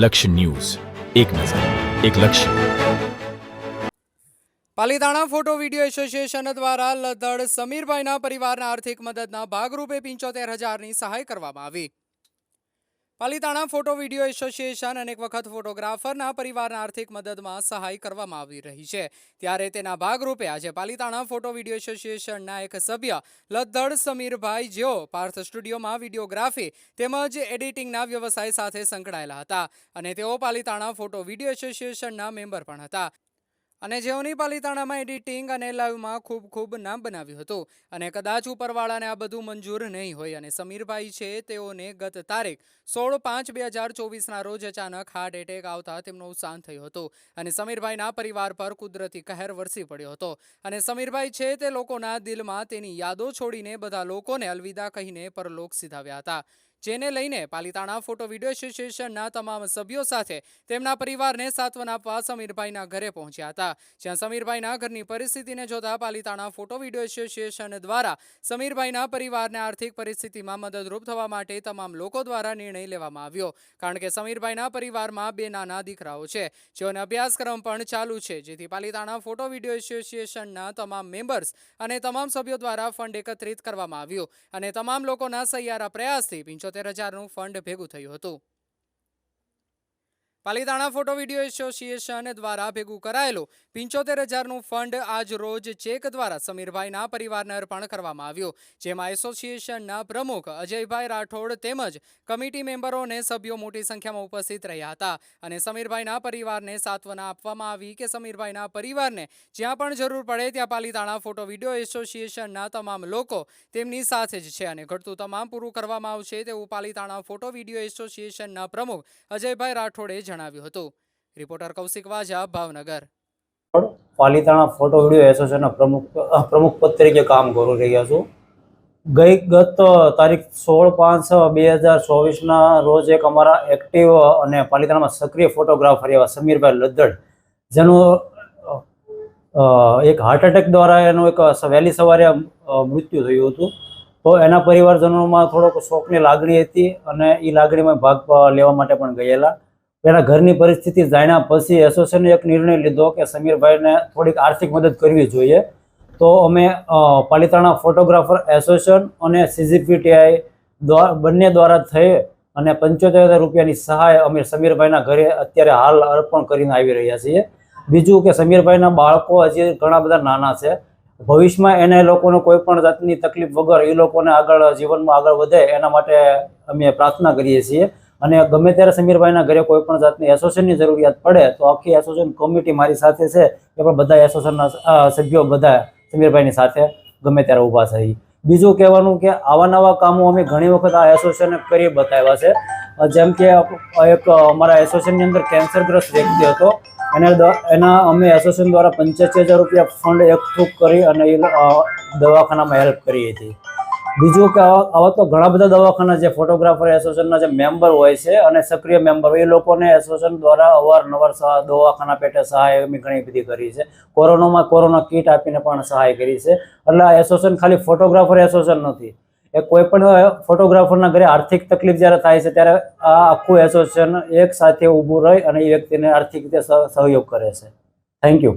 લક્ષ્ય ન્યૂઝ. એક નજર, એક લક્ષ્ય. પાલીતાણા ફોટો વીડિયો એસોસિએશન દ્વારા લધડ સમીરભાઈના પરિવારના આર્થિક મદદના ભાગરૂપે પંચોતેર હજારની સહાય કરવામાં આવી. પાલીતાણા ફોટો વીડિયો એસોસિએશન અનેક વખત ફોટોગ્રાફરના પરિવારના આર્થિક મદદમાં સહાય કરવામાં આવી રહી છે. ત્યારે તેના ભાગરૂપે આજે પાલીતાણા ફોટો વીડિયો એસોસિએશનના એક સભ્ય લદ્દડ સમીરભાઈ જેઓ પાર્થ સ્ટુડિયોમાં વિડીયોગ્રાફી તેમજ એડિટિંગના વ્યવસાય સાથે સંકળાયેલા હતા અને તેઓ પાલીતાણા ફોટો વીડિયો એસોસિએશનના મેમ્બર પણ હતા. અને જેઓની પાલિતાણામાં એડિટિંગ અને લાઈવમાં ખૂબ ખૂબ નામ બનાવ્યું હતું. અને કદાચ ઉપરવાળાને આ બધું મંજૂર નહીં હોય અને સમીરભાઈ છે તેઓને ગત તારીખ સોળ પાંચ બે હજાર ચોવીસના રોજ અચાનક હાર્ટ એટેક આવતા તેમનું અવસાન થયું હતું અને સમીરભાઈના પરિવાર પર કુદરતી કહેર વરસી પડ્યો હતો. અને સમીરભાઈ છે તે લોકોના દિલમાં તેની યાદો છોડીને બધા લોકોને અલવિદા કહીને પરલોક સીધાવ્યા હતા. જેને લઈને પાલિતાણા ફોટો વીડિયો એસોસિએશનના તમામ સભ્યો સાથે તેમના પરિવારને સાંત્વન આપવા સમીરભાઈના ઘરે પહોંચ્યા હતા. જ્યાં સમીરભાઈના ઘરની પરિસ્થિતિને જોતા પાલિતાણા ફોટો વીડિયો એસોસિએશન દ્વારા સમીરભાઈના પરિવારને આર્થિક પરિસ્થિતિમાં મદદરૂપ થવા માટે તમામ લોકો દ્વારા નિર્ણય લેવામાં આવ્યો. કારણ કે સમીરભાઈના પરિવારમાં બે નાના દીકરાઓ છે. જેઓને અભ્યાસક્રમ પણ ચાલુ છે. જેથી પાલિતાણા ફોટો વીડિયો એસોસિએશનના તમામ મેમ્બર્સ અને તમામ સભ્યો દ્વારા ફંડ એકત્રિત કરવામાં આવ્યું અને તમામ લોકોના સહિયારા પ્રયાસથી પંચોતેર હજારનું ફંડ ભેગું થયું હતું. પાલીતાણા ફોટો વીડિયો એસોસિએશન દ્વારા ભેગું કરાયેલું પંચોતેર હજારનું ફંડ આજ રોજ ચેક દ્વારા સમીરભાઈના પરિવારને અર્પણ કરવામાં આવ્યું, જેમાં એસોસિએશનના પ્રમુખ અજયભાઈ રાઠોડ તેમજ કમિટી મેમ્બરોને સભ્યો મોટી સંખ્યામાં ઉપસ્થિત રહ્યા હતા અને સમીરભાઈના પરિવારને સાંત્વના આપવામાં આવી કે સમીરભાઈના પરિવારને જ્યાં પણ જરૂર પડે ત્યાં પાલીતાણા ફોટો વીડિયો એસોસિએશનના તમામ લોકો તેમની સાથે જ છે અને ઘટતું તમામ પૂરું કરવામાં આવશે તેવું પાલીતાણા ફોટો વીડિયો એસોસિએશનના પ્રમુખ અજયભાઈ રાઠોડે જણાવ્યું હતું. Reporter Kaushik Vaja, Bhavnagar. Palitana photo, video, એસોસિએશનના પ્રમુખ પ્રમુખ પદ તરીકે કામ કરી રહ્યા છું. ગઈ ગત તારીખ સોળ પાંચ બે હજાર ચોવીસના રોજ એક અમારા એક્ટિવ અને પાલીતાણામાં સક્રિય ફોટોગ્રાફર એવા સમીરભાઈ લદ્દડ, જેનું એક હાર્ટ એટેક દ્વારા એનું એક વહેલી સવારે મૃત્યુ થયું હતું. તો એના પરિવારજનોમાં થોડોક શોકની લાગણી હતી અને એ લાગણીમાં ભાગ લેવા માટે પણ ગયેલા. એના ઘરની પરિસ્થિતિ જાણ્યા પછી એસોસિએશને એક નિર્ણય લીધો કે સમીરભાઈને થોડીક આર્થિક મદદ કરવી જોઈએ. તો અમે પાલિતાણા ફોટોગ્રાફર એસોસિએશન અને સીજીપીટીઆઈ બંને દ્વારા થઈ અને પંચોતેર હજાર રૂપિયાની સહાય અમે સમીરભાઈના ઘરે અત્યારે હાલ અર્પણ કરીને આવી રહ્યા છીએ. બીજું કે સમીરભાઈના બાળકો હજી ઘણા બધા નાના છે. ભવિષ્યમાં એને લોકોને કોઈ પણ જાતની તકલીફ વગર એ લોકોને આગળ જીવનમાં આગળ વધે એના માટે અમે પ્રાર્થના કરીએ છીએ. અને ગમે ત્યારે સમીરભાઈના ઘરે કોઈ પણ જાતની એસોસિએશનની જરૂરિયાત પડે, તો આખી એસોસિએશન કમિટી મારી સાથે છે. એ પણ બધા એસોસિએશનના સભ્યો બધા સમીરભાઈની સાથે ગમે ત્યારે ઊભા છે. બીજું કહેવાનું કે આવા નવા કામો અમે ઘણી વખત આ એસોસિએશને કરી બતાવ્યા છે. જેમ કે એક અમારા એસોસિએશનની અંદર કેન્સરગ્રસ્ત વ્યક્તિ હતો. એને એના અમે એસોસિએશન દ્વારા પંચ્યાસી હજાર રૂપિયા ફંડ એકઠું કરી અને એ દવાખાનામાં હેલ્પ કરી હતી. બીજું કે આવા તો ઘણા બધા દવાખાના જે ફોટોગ્રાફર એસોસિએશનના જે મેમ્બર હોય છે અને સક્રિય મેમ્બર એ લોકોને એસોસિએશન દ્વારા અવારનવાર દવાખાના પેટે સહાય અમે ઘણી બધી કરી છે. કોરોનામાં કોરોના કીટ આપીને પણ સહાય કરી છે. એટલે આ એસોસિએશન ખાલી ફોટોગ્રાફર એસોસિએશન નથી. એ કોઈ પણ ફોટોગ્રાફરના ઘરે આર્થિક તકલીફ જ્યારે થાય છે, ત્યારે આ આખું એસોસિએશન એક સાથે ઊભું રહી અને એ વ્યક્તિને આર્થિક રીતે સહયોગ કરે છે. Thank you